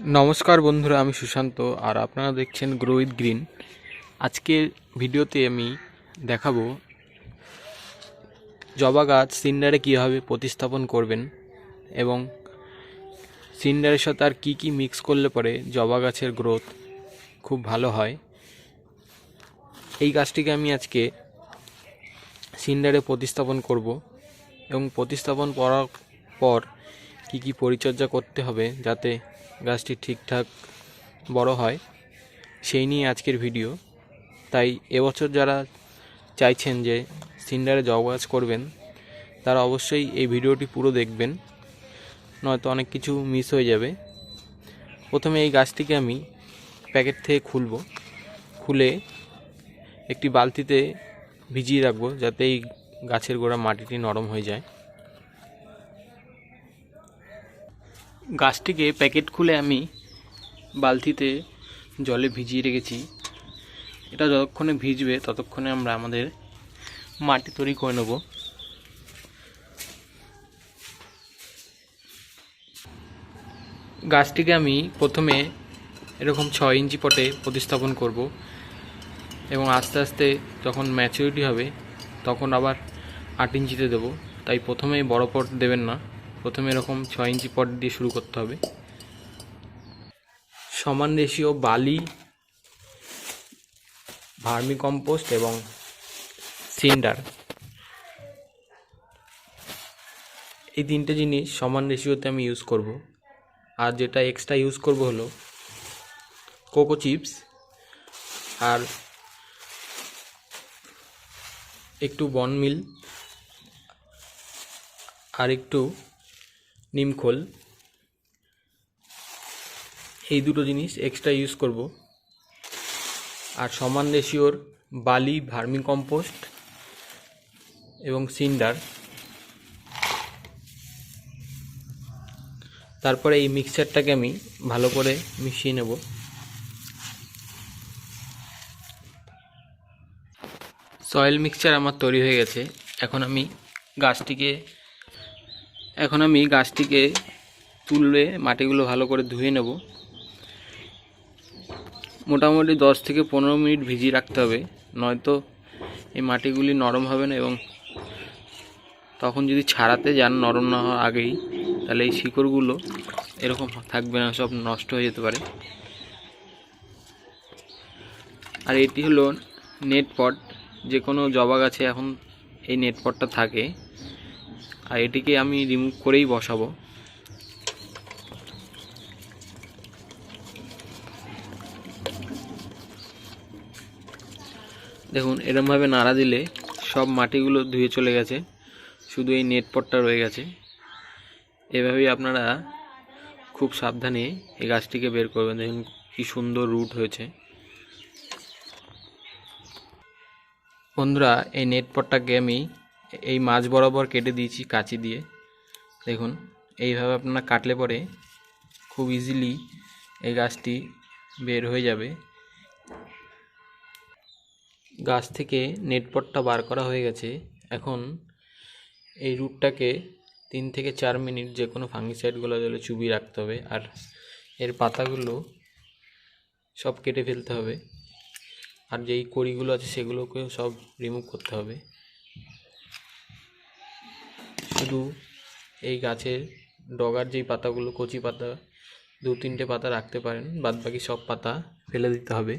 নমস্কার বন্ধুরা, আমি সুশান্ত আর আপনারা দেখছেন গ্রো উইথ গ্রিন আজকের ভিডিওতে আমি দেখাবো জবা গাছ সিন্ডারে কীভাবে প্রতিস্থাপন করবেন এবং সিন্ডারের সাথে আর কী কী মিক্স করলে পরে জবা গাছের গ্রোথ খুব ভালো হয়। এই গাছটিকে আমি আজকে সিন্ডারে প্রতিস্থাপন করব এবং প্রতিস্থাপন করার পর কী কী পরিচর্যা করতে হবে যাতে গাছটি ঠিকঠাক বড় হয়, সেই নিয়ে আজকের ভিডিও। তাই এবছর যারা চাইছেন যে সিন্ডারে জবা গাছ করবেন, তারা অবশ্যই এই ভিডিওটি পুরো দেখবেন, নয়তো অনেক কিছু মিস হয়ে যাবে। প্রথমে এই গাছটিকে আমি প্যাকেট থেকে খুলব। খুলে একটি বালতিতে ভিজিয়ে রাখব যাতে এই গাছের গোড়া মাটিটি নরম হয়ে যায়। গাছটিকে প্যাকেট খুলে আমি বালতিতে জলে ভিজিয়ে রেখেছি। এটা যতক্ষণে ভিজবে ততক্ষণে আমরা আমাদের মাটি তৈরি করে নেব। গাছটিকে আমি প্রথমে এরকম ছয় ইঞ্চি পটে প্রতিস্থাপন করব এবং আস্তে আস্তে যখন ম্যাচুরিটি হবে, তখন আবার আট ইঞ্চিতে দেবো। তাই প্রথমেই বড় পট দেবেন না। প্রথমে এরকম ছয় ইঞ্চি পট দিয়ে শুরু করতে হবে। সমান রেশিও বালি, ভার্মি কম্পোস্ট এবং সিন্ডার এই তিনটে জিনিস সমান রেশিওতে আমি ইউজ করব। আর যেটা এক্সট্রা ইউজ করব হলো কোকো চিপস আর একটু বনমিল আর একটু নিমখোল এই দুটো জিনিস এক্সট্রা ইউজ করব। আর সমান রেশিওর বালি, ভার্মি কম্পোস্ট এবং সিন্ডার। তারপরে এই মিক্সচারটাকে আমি ভালো করে মিশিয়ে নেব। সয়েল মিক্সচার আমার তৈরি হয়ে গেছে। এখন আমি গাছটিকে এখন আমি গাছটিকে তুলে মাটিগুলো ভালো করে ধুয়ে নেব। মোটামুটি দশ থেকে পনেরো মিনিট ভিজিয়ে রাখতে হবে, নয়তো এই মাটিগুলি নরম হবে না এবং তখন যদি ছাড়াতে যান, নরম না হওয়ার আগেই, তাহলে এই শিকড়গুলো এরকম থাকবে না, সব নষ্ট হয়ে যেতে পারে। আর এটি হলো নেট পট যে কোনো জবা গাছে এখন এই নেট পটটা থাকে। আর এটিকে আমি রিমুভ করেই বসাবো। দেখুন, এরমভাবে নাড়া দিলে সব মাটিগুলো ধুয়ে চলে গেছে। শুধু এই নেট পটটা রয়ে গেছে। এভাবেই আপনারা খুব সাবধানে এই গাছটিকে বের করবেন। দেখুন, কি সুন্দর রুট হয়েছে। বন্ধুরা, এই নেট পটটাকে আমি এই মাছ বরাবর কেটে দিয়েছি কাঁচি দিয়ে। দেখুন, এইভাবে আপনারা কাটলে পরে খুব ইজিলি এই গাছটি বের হয়ে যাবে। গাছ থেকে নেট পটটা বার করা হয়ে গেছে। এখন এই রুটটাকে তিন থেকে চার মিনিট যে কোনো ফাঙ্গিসাইডগুলো দিলে চুবিয়ে রাখতে হবে আর এর পাতাগুলো সব কেটে ফেলতে হবে। আর যেই কড়িগুলো আছে সেগুলোকেও সব রিমুভ করতে হবে। শুধু এই গাছের ডগার যেই পাতাগুলো, কচি পাতা, দু তিনটে পাতা রাখতে পারেন বাদ বাকি সব পাতা ফেলে দিতে হবে।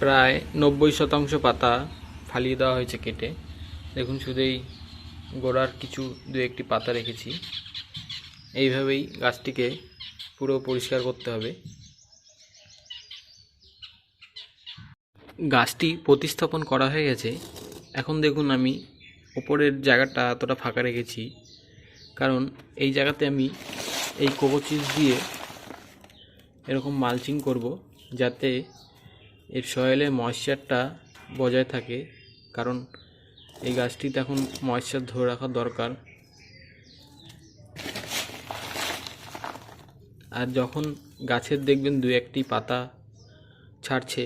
প্রায় নব্বই শতাংশ পাতা ফালিয়ে দেওয়া হয়েছে কেটে। দেখুন শুধু এই গোড়ার কিছু, দু একটি পাতা রেখেছি। এইভাবেই গাছটিকে পুরো পরিষ্কার করতে হবে। গাছটি প্রতিস্থাপন করা হয়ে গেছে। এখন দেখুন আমি ওপরের জায়গাটা এতটা ফাঁকা রেখেছি। কারণ এই জায়গাতে আমি এই কোকোচিজ দিয়ে এরকম মালচিং করব যাতে এর সয়েলে ময়েশ্চারটা বজায় থাকে। কারণ এই গাছটিতে এখন ময়েশ্চার ধরে রাখা দরকার। আর যখন গাছের দেখবেন দু একটি পাতা ছাড়ছে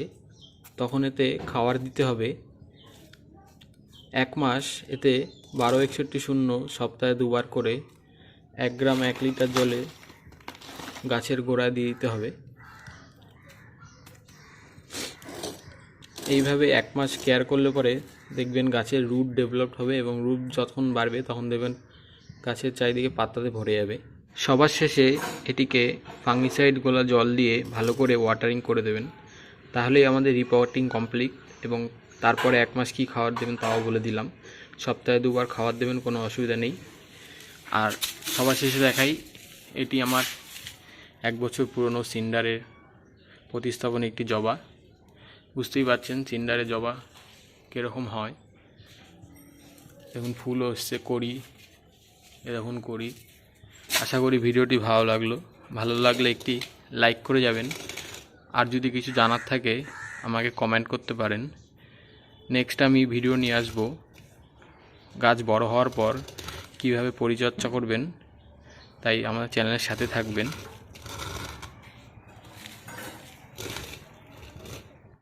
তখন এতে খাবার দিতে হবে। এক মাস এতে বারো একষট্টি শূন্য সপ্তাহে দুবার করে এক গ্রাম এক লিটার জলে গাছের গোড়ায় দিয়ে দিতে হবে। এইভাবে এক মাস কেয়ার করলে পরে দেখবেন গাছের রুট ডেভেলপড হবে এবং রুট যখন বাড়বে তখন দেখবেন গাছের চারিদিকে পাতাতে ভরে যাবে। সবার শেষে এটিকে ফাঙ্গিসাইড গোলা জল দিয়ে ভালো করে ওয়াটারিং করে দেবেন। তাহলেই আমাদের রিপোর্টিং কমপ্লিট এবং তারপরে এক মাস কী খাবার দেবেন তাও বলে দিলাম। সপ্তাহে দুবার খাবার দেবেন, কোনো অসুবিধা নেই। আর সবার শেষে দেখাই, এটি আমার এক বছর পুরনো সিন্ডারের প্রতিস্থাপন একটি জবা। বুঝতেই পারছেন সিন্ডারে জবা কীরকম হয়। দেখুন ফুলও এসছে করি এরকম করি আশা করি ভিডিওটি ভালো লাগল। ভালো লাগলে একটি লাইক করে যাবেন। আর যদি কিছু জানার থাকে, আমাকে কমেন্ট করতে পারেন। নেক্সট আমি ভিডিও নিয়ে আসব। গাছ বড় হওয়ার পর কীভাবে পরিচর্যা করবেন, তাই আমাদের চ্যানেলের সাথে থাকবেন।